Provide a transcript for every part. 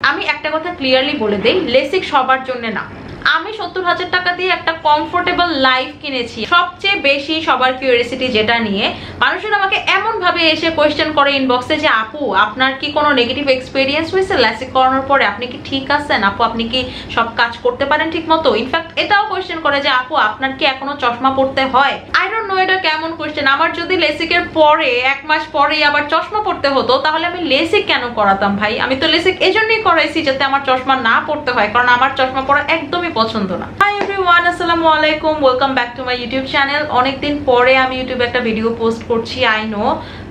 আমি একটা কথা ক্লিয়ারলি বলে দেই লেসিক সবার জন্য না। আমি সত্তর হাজার টাকা দিয়ে একটা কমফোর্টেবল লাইফ কিনেছি। সবচেয়ে বেশি সবার কিউরিয়াসিটি যেটা নিয়ে, মানুষজন আমাকে এমন ভাবে এসে কোয়েশ্চেন করে ইনবক্সে যে, আপু, আপনার কি কোনো নেগেটিভ এক্সপিরিয়েন্স হয়েছে? ল্যাসিক করানোর পরে আপনি কি ঠিক আছেন? আপু, আপনি কি সব কাজ করতে পারেন ঠিক মতো ইনফ্যাক্ট এটাও কোয়েশ্চেন করে যে, আপু, আপনার কি এখনও চশমা পড়তে হয়? আই ডোন্ট নো এটা কেমন কোয়েশ্চেন আমার যদি লেসিকের পরে, এক মাস পরেই আবার চশমা পড়তে হতো, তাহলে আমি লেসিক কেন করাতাম ভাই? আমি তো লেসিক এজন্যই করাইছি যাতে আমার চশমা না পড়তে হয়, কারণ আমার চশমা পরা একদমই পছন্দ না। হাই আসসালামু আলাইকুম welcome back to my YouTube channel অনেকদিন পরে আমি ইউটিউবে একটা ভিডিও পোস্ট করছি আই নো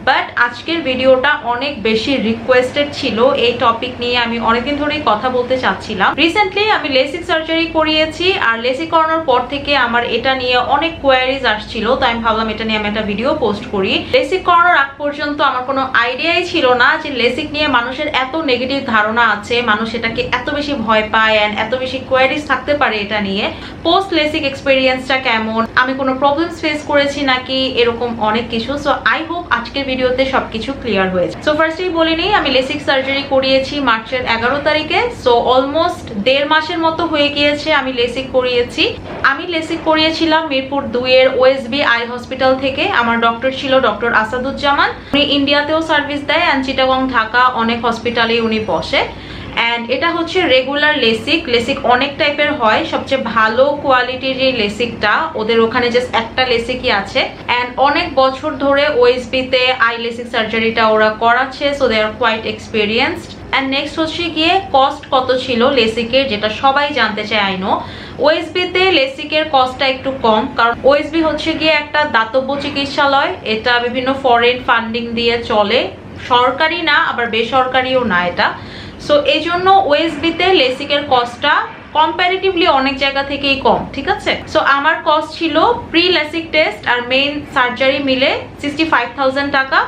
বাট আজকের ভিডিওটা অনেক বেশি রিকোয়েস্টেড ছিল। এই টপিক নিয়ে আমি অনেকদিন ধরেই কথা বলতে চাচ্ছিলাম। রিসেন্টলি আমি লেসিক সার্জারি করিয়েছি, আর লেসিক করানোর পর থেকে আমার এটা নিয়ে অনেক কোয়ারিজ আসছিল তো আমি ভাবলাম এটা নিয়ে আমি একটা ভিডিও পোস্ট করি। লেসিক করানোর আগ পর্যন্ত আমার কোনো আইডিয়াই ছিল না যে লেসিক নিয়ে মানুষের এত নেগেটিভ ধারণা আছে, মানুষ এটাকে এত বেশি ভয় পায় অ্যান্ড এত বেশি কোয়ারিজ থাকতে পারে এটা নিয়ে। পোস্ট লেসিক এক্সপিরিয়েন্সটা কেমন? আমি কোনো প্রবলেমস ফেস করেছি নাকি? এরকম অনেক কিছু। সো আই হোপ আজকের ভিডিওতে সবকিছু ক্লিয়ার হয়েছে। সো ফার্স্টেই বলে নিই, আমি লেসিক সার্জারি করিয়েছি মার্চের এগারো তারিখে। সো অলমোস্ট দেড় মাসের মতো হয়ে গিয়েছে আমি লেসিক করিয়েছি। আমি লেসিক করিয়েছিলাম মিরপুর দুইয়ের ওএসবি আই হসপিটাল থেকে। আমার ডক্টর ছিল ডক্টর আসাদুজ্জামান। উনি ইন্ডিয়াতেও সার্ভিস দেয় অ্যান্ড চিটাগং ঢাকা অনেক হসপিটালেই উনি বসে। অ্যান্ড এটা হচ্ছে রেগুলার লেসিক। লেসিক অনেক টাইপের হয়। সবচেয়ে ভালো কোয়ালিটির যে লেসিকটা, ওদের ওখানে জাস্ট একটা লেসিকই আছে। অ্যান্ড অনেক বছর ধরে ওএসবিতে আই লেসিক সার্জারিটা ওরা করাচ্ছে so they are quite experienced and next হচ্ছে গিয়ে কস্ট কত ছিল লেসিকের, যেটা সবাই জানতে চায় আইনো ওএসবিতে লেসিকের কস্টটা একটু কম, কারণ ওএসবি হচ্ছে গিয়ে একটা দাতব্য চিকিৎসালয়। এটা বিভিন্ন ফরেন ফান্ডিং দিয়ে চলে। সরকারি না, আবার বেসরকারিও না এটা। সো এই জন্য ওএসবিতে লেসিকের কস্টটা কম্প্যারেটিভলি অনেক জায়গা থেকেই কম, ঠিক আছে? সো আমার কস্ট ছিল প্রি লেসিক টেস্ট আর মেইন সার্জারি মিলে সিক্সটি ফাইভ টাকা।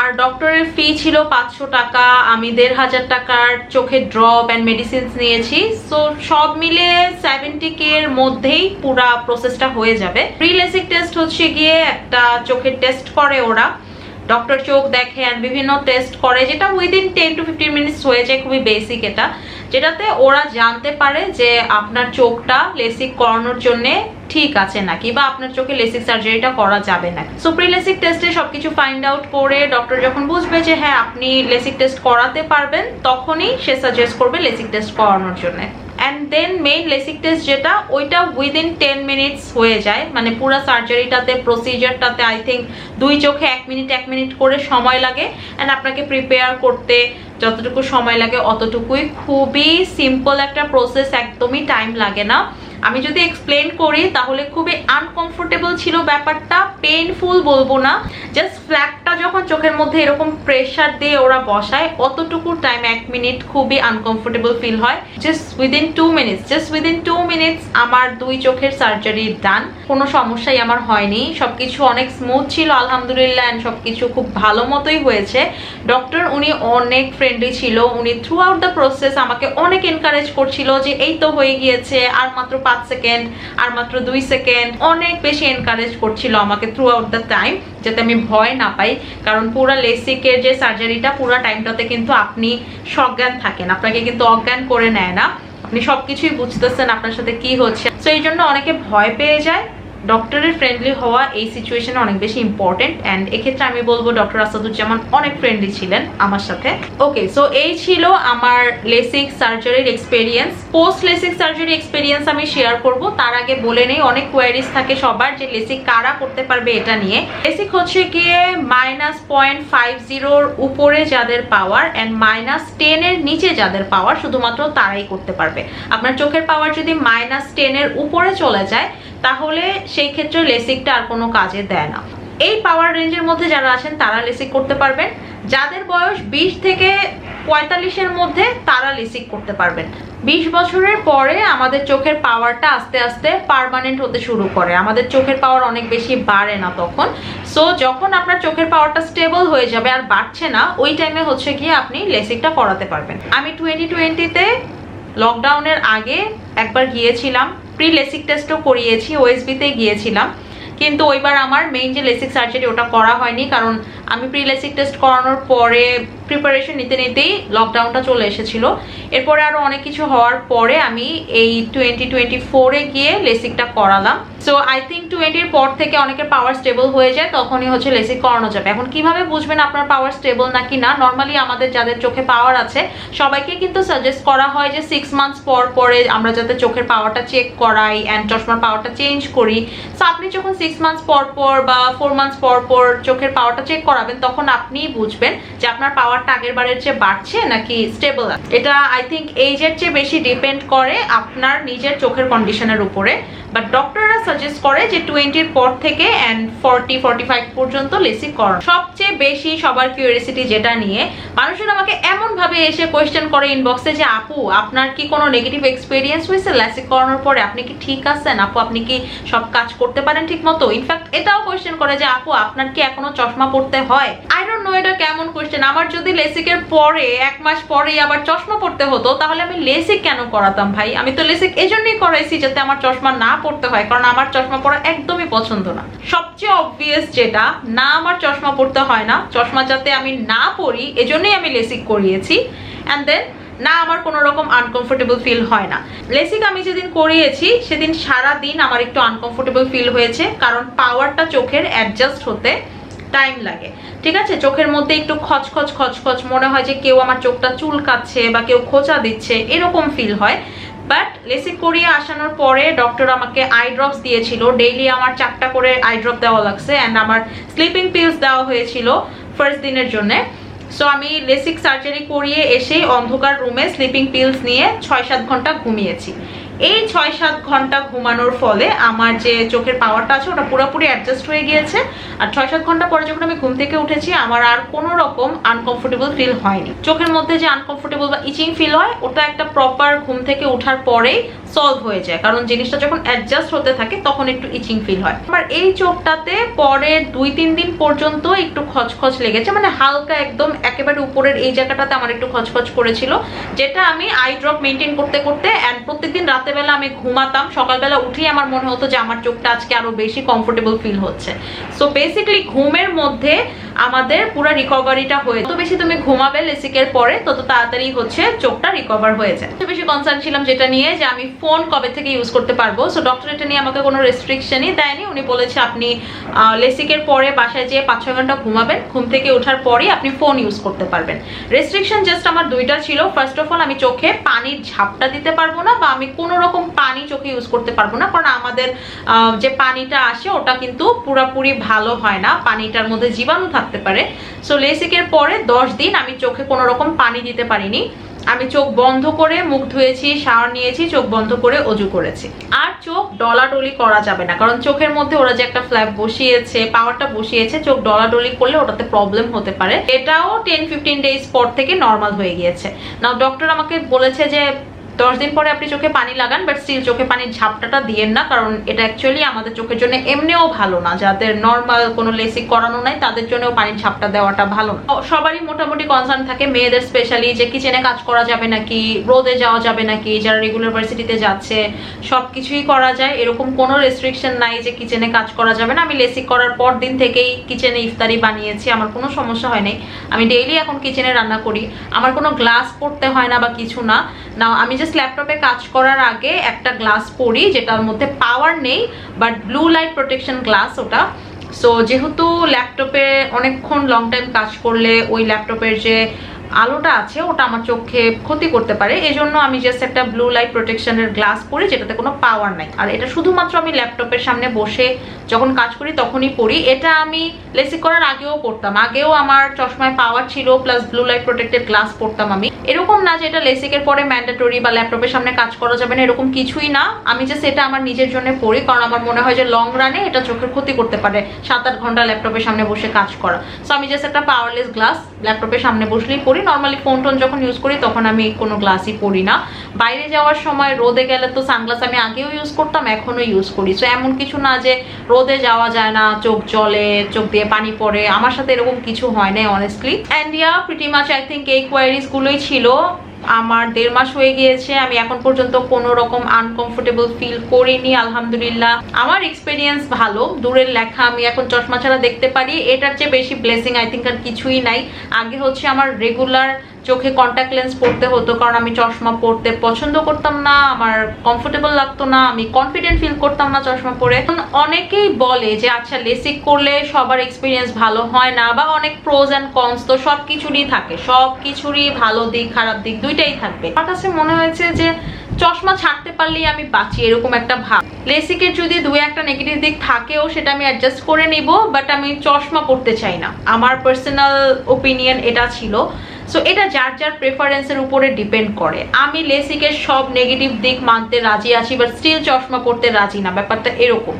আর ডক্টরের ফি ছিল পাঁচশো টাকা, আমি দেড় হাজার টাকার চোখের ড্রপ অ্যান্ড মেডিসিনস নিয়েছি। সো সব মিলে সেভেন্টি এর মধ্যেই পুরা প্রসেসটা হয়ে যাবে। প্রি লেসিক টেস্ট হচ্ছে গিয়ে একটা চোখের টেস্ট করে ওরা। ডক্টর চোখ দেখে আর বিভিন্ন টেস্ট করে, যেটা within ten to fifteen minutes হয়ে যায়, খুবই বেসিক এটা। যেটাতে ওরা জানতে পারে যে আপনার চোখটা লেসিক করানোর জন্য ঠিক আছে নাকি, বা আপনার চোখে লেসিক সার্জারিটা করা যাবে না সো প্রি লেসিক টেস্টে সবকিছু ফাইন্ড আউট করে ডক্টর যখন বুঝবে যে হ্যাঁ আপনি লেসিক টেস্ট করাতে পারবেন, তখনই সে সাজেস্ট করবে লেসিক টেস্ট করানোর জন্য। And then main LASIK test যেটা, ওইটা উইদিন টেন মিনিটস হয়ে যায়। মানে পুরো সার্জারিটাতে প্রসিজারটাতে আই থিঙ্ক দুই চোখে এক মিনিট এক মিনিট করে সময় লাগে। অ্যান্ড আপনাকে প্রিপেয়ার করতে যতটুকু সময় লাগে অতটুকুই। খুবই সিম্পল একটা প্রসেস একদমই টাইম লাগে না। আমি যদি এক্সপ্লেন করি, তাহলে খুবই আনকমফোর্টেবল ছিল ব্যাপারটা। পেইনফুল বলব না। জাস্ট ফ্ল্যাগটা যখন চোখের মধ্যে এরকম প্রেশার দিয়ে ওরা বসায়, অতটুকু টাইম এক মিনিট খুবই আনকমফোর্টেবল ফিল হয়। Just within two minutes just within two minutes আমার দুই চোখের সার্জারি ডান কোনো সমস্যাই আমার হয়নি। সবকিছু অনেক স্মুথ ছিল, আলহামদুলিল্লাহ অ্যান্ড সবকিছু খুব ভালো মতোই হয়েছে। ডক্টর উনি অনেক ফ্রেন্ডলি ছিল, উনি থ্রু আউট দ্য প্রসেস আমাকে অনেক এনকারেজ করছিল যে, এই তো হয়ে গিয়েছে, আর মাত্র পাঁচ সেকেন্ড আর মাত্র দুই সেকেন্ড অনেক বেশি এনকারেজ করছিল আমাকে থ্রু আউট দ্য টাইম যাতে আমি ভয় না পাই। কারণ পুরো লেসিকের যে সার্জারিটা পুরো টাইমটাতে কিন্তু আপনি সজ্ঞান থাকেন। আপনাকে কিন্তু অজ্ঞান করে নেয় না। আপনি সবকিছুই বুঝতেছেন আপনার সাথে কি হচ্ছে। তো এই জন্য অনেকে ভয় পেয়ে যায়। ডক্টরের ফ্রেন্ডলি হওয়া এই সিচুয়েশনে অনেক বেশি ইম্পর্টেন্ট অ্যান্ড এক্ষেত্রে আমি বলব ডক্টর আসাদুজ্জামান অনেক ফ্রেন্ডলি ছিলেন আমার সাথে। ওকে সো এই ছিল আমার লেসিক সার্জারির experience post LASIK surgery experience আমি শেয়ার করব। তার আগে বলে নেই, অনেক কোয়ারিজ থাকে সবার যে লেসিক কারা করতে পারবে এটা নিয়ে। লেসিক হচ্ছে গিয়ে মাইনাস পয়েন্ট ফাইভ জিরোর উপরে যাদের পাওয়ার অ্যান্ড মাইনাস টেনের নিচে যাদের পাওয়ার শুধুমাত্র তারাই করতে পারবে। আপনার চোখের পাওয়ার যদি মাইনাস টেনের উপরে চলে যায় তাহলে সেই ক্ষেত্রে লেসিকটা আর কোনো কাজে দেয় না। এই পাওয়ার রেঞ্জের মধ্যে যারা আছেন, তারা লেসিক করতে পারবেন। যাদের বয়স বিশ থেকে পঁয়তাল্লিশের মধ্যে, তারা লেসিক করতে পারবেন। বিশ বছরের পরে আমাদের চোখের পাওয়ারটা আস্তে আস্তে পারমানেন্ট হতে শুরু করে। আমাদের চোখের পাওয়ার অনেক বেশি বাড়ে না তখন। সো যখন আপনার চোখের পাওয়ারটা স্টেবল হয়ে যাবে আর বাড়ছে না, ওই টাইমে হচ্ছে গিয়ে আপনি লেসিকটা করাতে পারবেন। আমি টোয়েন্টি টোয়েন্টিতে লকডাউনের আগে একবার গিয়েছিলাম। প্রি লেসিক টেস্টও করিয়েছি ওএসবিতে গিয়েছিলাম। কিন্তু ওইবার আমার মেইন যে লেসিক সার্জারি ওটা করা হয়নি, কারণ আমি প্রি লেসিক টেস্ট করানোর পরে প্রিপারেশন নিতে নিতেই লকডাউনটা চলে এসেছিল। এরপরে আরও অনেক কিছু হওয়ার পরে আমি এই টোয়েন্টি টোয়েন্টি ফোরে গিয়ে লেসিকটা করালাম। সো আই থিঙ্ক টোয়েন্টির পর থেকে অনেকের পাওয়ার স্টেবল হয়ে যায়, তখনই হচ্ছে লেসিক করানো যাবে। এখন কীভাবে বুঝবেন আপনার পাওয়ার স্টেবল নাকি না? নর্মালি আমাদের যাদের চোখে পাওয়ার আছে, সবাইকে কিন্তু সাজেস্ট করা হয় যে সিক্স মান্থস পর পরে আমরা যাতে চোখের পাওয়ারটা চেক করাই অ্যান্ড চশমার পাওয়ারটা চেঞ্জ করি। সো আপনি যখন সিক্স মান্থস পর পর বা ফোর মান্থস পর পর চোখের পাওয়ারটা চেক করাবেন, তখন আপনি বুঝবেন যে আপনার পাওয়ারটা আগের বারের চেয়ে বাড়ছে নাকি স্টেবল এটা আই থিঙ্ক এইজের চেয়ে বেশি ডিপেন্ড করে আপনার নিজের চোখের কন্ডিশনের উপরে। বাট ডক্টররা সাজেস্ট করে যে টোয়েন্টির পর থেকে অ্যান্ড ফর্টি ফর্টি ফাইভ পর্যন্ত লেসিক করানো সবচেয়ে বেশি সবার কিউরিয়াসিটি যেটা নিয়ে মানুষের আমাকে এমনভাবে এসে কোয়েশ্চেন করে ইনবক্সে যে, আপু, আপনার কি কোনো নেগেটিভ এক্সপিরিয়েন্স হয়েছে লেসিক করানোর পরে? আপনি কি ঠিক আছেন? আপু, আপনি কি সব কাজ করতে পারেন ঠিক মতো ইনফ্যাক্ট এটাও কোয়েশ্চেন করে যে, আপু, আপনার কি এখনও চশমা পড়তে হয়? আই ডোন্ট নো এটা কেমন কোয়েশ্চেন আমার যদি লেসিকের পরে, এক মাস পরেই আবার চশমা পড়তে হতো, তাহলে আমি লেসিক কেন করাতাম ভাই? আমি তো লেসিক এজন্যই করাইছি যাতে আমার চশমা না পড়তে হয়, কারণ আমার চশমা পরা একদমই পছন্দ না। সবচেয়ে অবভিয়াস যেটা, না আমার চশমা পড়তে হয় না, চশমা যাতে আমি না পরি, এজন্যই আমি লেসিক করিয়েছি অ্যান্ড দেন না আমার কোনো রকম আনকমফোর্টেবল ফিল হয় না। লেসিক আমি যেদিন করিয়েছি, সেদিন সারা দিন আমার একটু আনকমফোর্টেবল ফিল হয়েছে, কারণ পাওয়ারটা চোখের অ্যাডজাস্ট হতে টাইম লাগে। ঠিক আছে? চোখের মধ্যে একটু খচখচ খচখচ, মনে হয় যে কেউ আমার চোখটা চুলকাচ্ছে বা কেউ খোঁচা দিচ্ছে, এরকম ফিল হয়। বাট লেসিক করিয়ে আসানোর পরে ডক্টর আমাকে আই ড্রপস দিয়েছিল। ডেইলি আমার চারটা করে আই ড্রপ দেওয়া লাগছে অ্যান্ড আমার স্লিপিং পিলস দেওয়া হয়েছিল ফার্স্ট দিনের জন্যে। সো আমি লেসিক সার্জারি করিয়ে এসেই অন্ধকার রুমে স্লিপিং পিলস নিয়ে ছয় সাত ঘণ্টা ঘুমিয়েছি। এই ছয় সাত ঘণ্টা ঘুমানোর ফলে আমার যে চোখের পাওয়ারটা আছে ওটা পুরোপুরি অ্যাডজাস্ট হয়ে গিয়েছে। আর ছয় সাত ঘণ্টা পরে যখন আমি ঘুম থেকে উঠেছি, আমার আর কোনো রকম আনকমফোর্টেবল ফিল হয়নি। চোখের মধ্যে যে আনকমফোর্টেবল বা ইচিং ফিল হয়, ওটা একটা প্রপার ঘুম থেকে ওঠার পরেই সলভ হয়ে যায়। কারণ জিনিসটা যখন অ্যাডজাস্ট হতে থাকে, তখন একটু ইচিং ফিল হয়। আমার এই চোখটাতে পরের দুই, তিন দিন পর্যন্ত একটু খচখচ লেগেছে। মানে হালকা একদম একেবারে উপরের এই জায়গাটাতে আমার একটু খচখচ করেছিল। যেটা আমি আই ড্রপ মেনটেন করতে করতে অ্যান্ড প্রত্যেকদিন রাতেবেলা আমি ঘুমাতাম। সকালবেলা উঠেই আমার মনে হতো যে আমার চোখটা আজকে আরও বেশি কমফোর্টেবল ফিল হচ্ছে। সো বেসিক্যালি ঘুমের মধ্যে আমাদের পুরো রিকভারিটা হয়ে যত বেশি তুমি ঘুমাবে লেসিকের পরে, তত তাড়াতাড়ি হচ্ছে চোখটা রিকভার হয়ে যায়। বেশি কনসার্ন ছিলাম যেটা নিয়ে যে আমি ফোন কবে থেকে ইউজ করতে পারব? সো ডক্টর এটা নিয়ে আমাকে কোনো রেস্ট্রিকশনই দেয়নি। উনি বলেছে আপনি লেসিকের পরে বাসায় যেয়ে পাঁচ ছয় ঘণ্টা ঘুমাবেন। ঘুম থেকে ওঠার পরেই আপনি ফোন ইউজ করতে পারবেন। রেস্ট্রিকশন জাস্ট আমার দুইটা ছিল। ফার্স্ট অফ অল আমি চোখে পানির ঝাপটা দিতে পারব না বা আমি কোনো রকম পানি চোখে ইউজ করতে পারব না। কারণ আমাদের যে পানিটা আসে, ওটা কিন্তু পুরোপুরি ভালো হয় না। পানিটার মধ্যে জীবাণু থাকতে পারে। সো লেসিকের পরে দশ দিন আমি চোখে কোনো রকম পানি দিতে পারিনি। আমি চোখ বন্ধ করে মুখ ধুয়েছি, শাওয়ার নিয়েছি, চোখ বন্ধ করে অজু করেছি। আর চোখ ডলাডলি করা যাবে না, কারণ চোখের মধ্যে ওরা যে একটা ফ্ল্যাপ বসিয়েছে পাওয়ারটা বসিয়েছে, চোখ ডলাডলি করলে ওটাতে প্রবলেম হতে পারে। এটাও টেন ফিফটিন ডেজ পর থেকে নর্মাল হয়ে গিয়েছে। না ডক্টর আমাকে বলেছে যে দশ দিন পরে আপনি চোখে পানি লাগান বাট স্টিল চোখে পানির ঝাপটাটা দিয়েন না, কারণ এটা অ্যাকচুয়ালি আমাদের চোখের জন্য এমনিও ভালো না। যাদের নর্মাল কোনো লেসিক করানো নাই, তাদের জন্যও পানির ঝাপটা দেওয়াটা ভালো না। সবারই মোটামুটি কনসার্ন থাকে, মেয়েদের স্পেশালি যে কিচেনে কাজ করা যাবে নাকি রোদে যাওয়া যাবে নাকি, যারা রেগুলার ভার্সিটিতে যাচ্ছে সব কিছুই করা যায়। এরকম কোনো রেস্ট্রিকশন নাই যে কিচেনে কাজ করা যাবে না। আমি লেসিক করার পর দিন থেকেই কিচেনে ইফতারি বানিয়েছি, আমার কোনো সমস্যা হয় নাই। আমি ডেইলি এখন কিচেনে রান্না করি। আমার কোনো গ্লাস পড়তে হয় না বা কিছু না। না আমি জাস্ট ল্যাপটপে কাজ করার আগে একটা গ্লাস পরি, যেটার মধ্যে পাওয়ার নেই but blue light protection glass ওটা। সো যেহেতু ল্যাপটপে অনেকক্ষণ লং টাইম কাজ করলে, ওই ল্যাপটপের যে আলোটা আছে, ওটা আমার চোখে ক্ষতি করতে পারে। এই জন্য আমি জাস্ট একটা ব্লু লাইট প্রোটেকশনের গ্লাস পরি, যেটাতে কোনো পাওয়ার নাই। আর এটা শুধুমাত্র আমি ল্যাপটপের সামনে বসে যখন কাজ করি, তখনই পরি। এটা আমি লেসিক করার আগেও পড়তাম আগেও আমার চশমায় পাওয়ার ছিল plus blue light protected glass পড়তাম আমি। এরকম না যে এটা লেসিকের পরে ম্যান্ডেটরি বা ল্যাপটপের সামনে কাজ করা যাবে না, এরকম কিছুই না। আমি জাস্ট এটা আমার নিজের জন্য পড়ি কারণ আমার মনে হয় যে লং রানে এটা চোখের ক্ষতি করতে পারে, সাত আট ঘণ্টা ল্যাপটপের সামনে বসে কাজ করা। সো আমি জাস্ট একটা পাওয়ারলেস গ্লাস ল্যাপটপের সামনে বসলেই পড়ি নর্মালি ফোন টোন যখন ইউজ করি, তখন আমি কোনো গ্লাসই পরি না। বাইরে যাওয়ার সময় রোদে গেলে তো সানগ্লাস আমি আগেও ইউজ করতাম, এখনও ইউজ করি। সো এমন কিছু না যে রোদে যাওয়া যায় না, চোখ জলে, চোখ দিয়ে পানি পড়ে। আমার সাথে এরকম কিছু হয় না honestly and yeah pretty much I think এই কোয়ারিজগুলোই ছিল। আমার দেড় মাস হয়ে গিয়েছে, আমি এখন পর্যন্ত কোনো রকম আনকমফোর্টেবল ফিল করিনি, আলহামদুলিল্লাহ। আমার এক্সপিরিয়েন্স ভালো, দূরের লেখা আমি এখন চশমা ছাড়া দেখতে পারি, এটার চেয়ে বেশি ব্লেসিং আই থিঙ্ক আর কিছুই নাই। আগে হচ্ছে আমার রেগুলার চোখে কন্ট্যাক্ট লেন্স পরতে হতো, কারণ আমি চশমা পরতে পছন্দ করতাম না, আমার কমফোর্টেবল লাগতো না, আমি কনফিডেন্ট ফিল করতাম না চশমা পরে। অনেকেই বলে যে আচ্ছা লেসিক করলে সবার এক্সপিরিয়েন্স ভালো হয় না, বা অনেক প্রোজ অ্যান্ড কনস তো সব কিছুরই থাকে, সব কিছুরই ভালো দিক, খারাপ দিক, দুইটাই থাকবে। আমার কাছে মনে হয়েছে যে, চশমা ছাড়তে পারলেই আমি বাঁচি, এরকম একটা ভাব। লেসিকের যদি দু একটা নেগেটিভ দিক থাকেও, সেটা আমি অ্যাডজাস্ট করে নিব বাট আমি চশমা পড়তে চাই না। আমার পার্সোনাল ওপিনিয়ন এটা ছিল। সো এটা যার যার প্রেফারেন্সের উপরে ডিপেন্ড করে। আমি লেসিকের সব নেগেটিভ দিক মানতে রাজি আছি বাট স্টিল চশমা পড়তে রাজি না। ব্যাপারটা এরকম।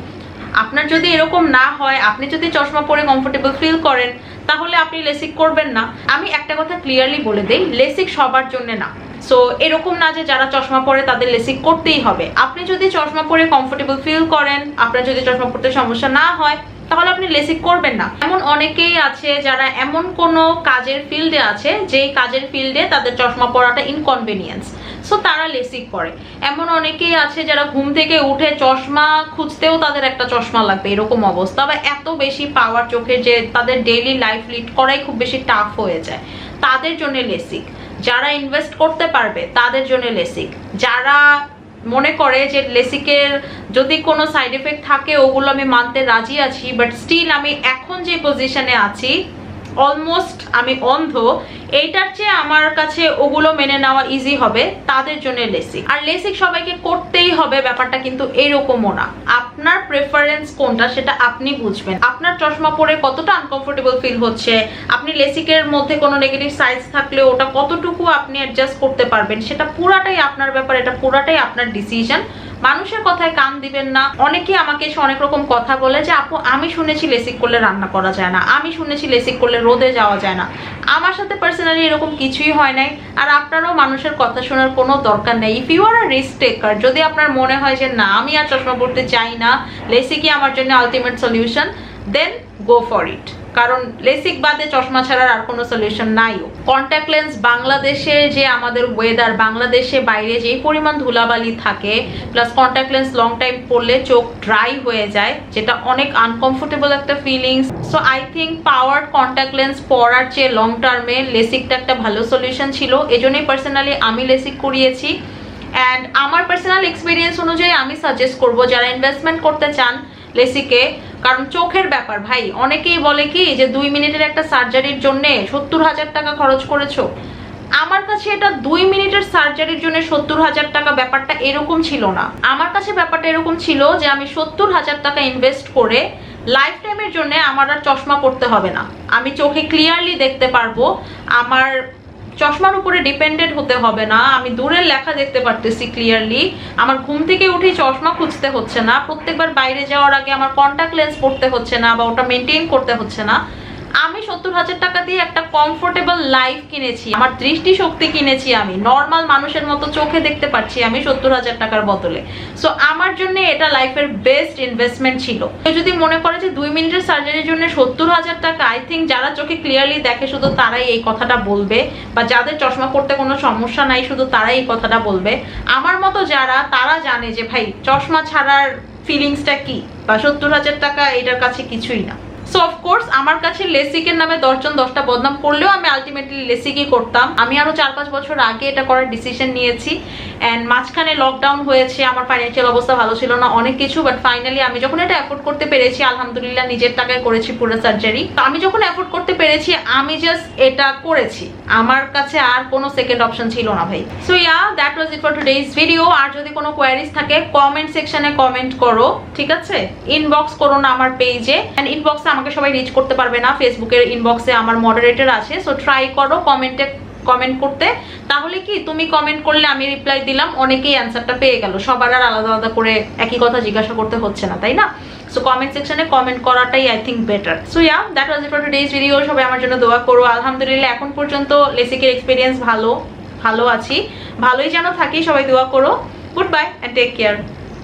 আপনার যদি এরকম না হয়, আপনি যদি চশমা পরে কমফোর্টেবল ফিল করেন, তাহলে আপনি লেসিক করবেন না। আমি একটা কথা ক্লিয়ারলি বলে দিই লেসিক সবার জন্য না। সো এরকম না যে যারা চশমা পরে, তাদের লেসিক করতেই হবে। আপনি যদি চশমা পরে কমফোর্টেবল ফিল করেন, আপনার যদি চশমা পড়তে সমস্যা না হয় তাহলে আপনি লেসিক করবেন না। এমন অনেকেই আছে যারা এমন কোনো কাজের ফিল্ডে আছে, যেই কাজের ফিল্ডে তাদের চশমা পরাটা ইনকনভিনিয়েন্স সো তারা লেসিক করে। এমন অনেকেই আছে যারা ঘুম থেকে উঠে চশমা খুঁজতেও তাদের একটা চশমা লাগবে, এরকম অবস্থা। বা এত বেশি পাওয়ার চোখে যে তাদের ডেইলি লাইফ লিড করাই খুব বেশি টাফ হয়ে যায়। তাদের জন্য লেসিক। যারা ইনভেস্ট করতে পারবে, তাদের জন্য লেসিক। যারা মনে করে যে লেসিকের যদি কোনো সাইড এফেক্ট থাকে, ওগুলো আমি মানতে রাজি আছি বাট স্টিল আমি এখন যে পজিশনে আছি অলমোস্ট আমি অন্ধ, এইটার চেয়ে আমার কাছে ওগুলো মেনে নেওয়া ইজি হবে, তাদের জন্য লেসিক আর লেসিক সবাইকে করতেই হবে, ব্যাপারটা কিন্তু এরকমও না। আপনার প্রেফারেন্স কোনটা সেটা আপনি বুঝবেন। আপনার চশমা পরে কতটা আনকমফোর্টেবল ফিল হচ্ছে, আপনি লেসিকের মধ্যে কোনো নেগেটিভ সাইজ থাকলে ওটা কতটুকু আপনি অ্যাডজাস্ট করতে পারবেন, সেটা পুরাটাই আপনার ব্যাপার, এটা পুরাটাই আপনার ডিসিশন মানুষের কথায় কান দিবেন না। অনেকে আমাকে এসে অনেক রকম কথা বলে যে, আপু, আমি শুনেছি লেসিক করলে রান্না করা যায় না। আমি শুনেছি লেসিক করলে রোদে যাওয়া যায় না। আমার সাথে পার্সোনালি এরকম কিছুই হয় নাই। আর আপনারও মানুষের কথা শোনার কোনো দরকার নেই। If you are a risk taker যদি আপনার মনে হয় যে, না, আমি আর চশমা পড়তে চাই না, লেসিকই আমার জন্য ultimate solution then go for it কারণ লেসিক বাদে চশমা ছাড়ার আর কোনো সলিউশন নাইও কন্ট্যাক্ট লেন্স বাংলাদেশে যে আমাদের ওয়েদার বাংলাদেশে বাইরে যেই পরিমাণ ধুলাবালি থাকে plus contact lens long time পরলে চোখ ড্রাই হয়ে যায়, যেটা অনেক আনকমফোর্টেবল একটা feelings so I think power contact lens পরার চেয়ে লং টার্মে লেসিকটা একটা ভালো সলিউশন ছিল। এজন্যই পার্সোনালি আমি লেসিক করিয়েছি। অ্যান্ড আমার পার্সোনাল এক্সপিরিয়েন্স অনুযায়ী আমি সাজেস্ট করব, যারা ইনভেস্টমেন্ট করতে চান লেসিকে কারণ চোখের ব্যাপার, ভাই। অনেকেই বলে কি যে দুই মিনিটের একটা সার্জারির জন্য সত্তর হাজার টাকা খরচ করেছ। আমার কাছে এটা দুই মিনিটের সার্জারির জন্য সত্তর হাজার টাকা ব্যাপারটা এরকম ছিল না। আমার কাছে ব্যাপারটা এরকম ছিল যে আমি সত্তর হাজার টাকা ইনভেস্ট করে লাইফ টাইমের জন্য আমার আর চশমা পড়তে হবে না। আমি চোখে ক্লিয়ারলি দেখতে পারব আমার চশমার উপরে ডিপেন্ডেন্ট হতে হবে না। আমি দূরের লেখা দেখতে পারতেছি ক্লিয়ারলি আমার ঘুম থেকে উঠে চশমা খুঁজতে হচ্ছে না। প্রত্যেকবার বাইরে যাওয়ার আগে আমার কন্ট্যাক্ট লেন্স পড়তে হচ্ছে না বা ওটা মেনটেন করতে হচ্ছে না। আমি সত্তর হাজার টাকা দিয়ে একটা কমফোর্টেবল লাইফ কিনেছি, আমার দৃষ্টি শক্তি কিনেছি আমি নর্মাল মানুষের মতো চোখে দেখতে পাচ্ছি আমি সত্তর হাজার টাকার বদলে। সো আমার জন্য এটা লাইফের বেস্ট ইনভেস্টমেন্ট ছিল। যদি মনে করে যে দুই মিনিটের সার্জারির জন্য সত্তর হাজার টাকা আই থিঙ্ক যারা চোখে ক্লিয়ারলি দেখে শুধু তারাই এই কথাটা বলবে, বা যাদের চশমা পড়তে কোনো সমস্যা নাই, শুধু তারাই এই কথাটা বলবে। আমার মতো যারা, তারা জানে যে, ভাই, চশমা ছাড়ার ফিলিংসটা কি? বা সত্তর হাজার টাকা এটার কাছে কিছুই না। সো অফকোর্স আমার কাছে লেসিকের নামে দশজন দশটা বদনাম করলেও আমি আলটিমেটলি লেসিকই করতাম। আমি আরও চার পাঁচ বছর আগে এটা করার ডিসিশন নিয়েছি। অ্যান্ড মাঝখানে লকডাউন হয়েছে, আমার ফাইন্যান্সিয়াল অবস্থা ভালো ছিল না, অনেক কিছু বাট ফাইনালি আমি যখন এটা অ্যাফোর্ড করতে পেরেছি, আলহামদুলিল্লাহ নিজের টাকায় করেছি পুরো সার্জারি তো আমি যখন অ্যাফোর্ড করতে পেরেছি, আমি জাস্ট এটা করেছি। আমার কাছে আর কোনো সেকেন্ড অপশন ছিল না ভাই। So yeah that was it for today's video আর যদি কোনো কোয়ারিজ থাকে কমেন্ট সেকশনে কমেন্ট করো, ঠিক আছে? ইনবক্স করো না আমার পেজে অ্যান্ড ইনবক্সে আমাকে সবাই রিচ করতে পারবে না ফেসবুকের ইনবক্সে আমার মডারেটর আছে সো ট্রাই করো কমেন্টে কমেন্ট করতে। তাহলে কি, তুমি কমেন্ট করলে আমি রিপ্লাই দিলাম, অনেকেই অ্যান্সারটা পেয়ে গেল। সবার আর আলাদা আলাদা করে একই কথা জিজ্ঞাসা করতে হচ্ছে না, তাই না? সো কমেন্ট সেকশনে কমেন্ট করাটাই I think better so yeah that was for today's video সবাই আমার জন্য দোয়া করো। আলহামদুলিল্লাহ, এখন পর্যন্ত লেসিকের এক্সপিরিয়েন্স ভালো ভালো আছি। ভালোই যেন থাকি, সবাই দোয়া করো। Goodbye and take care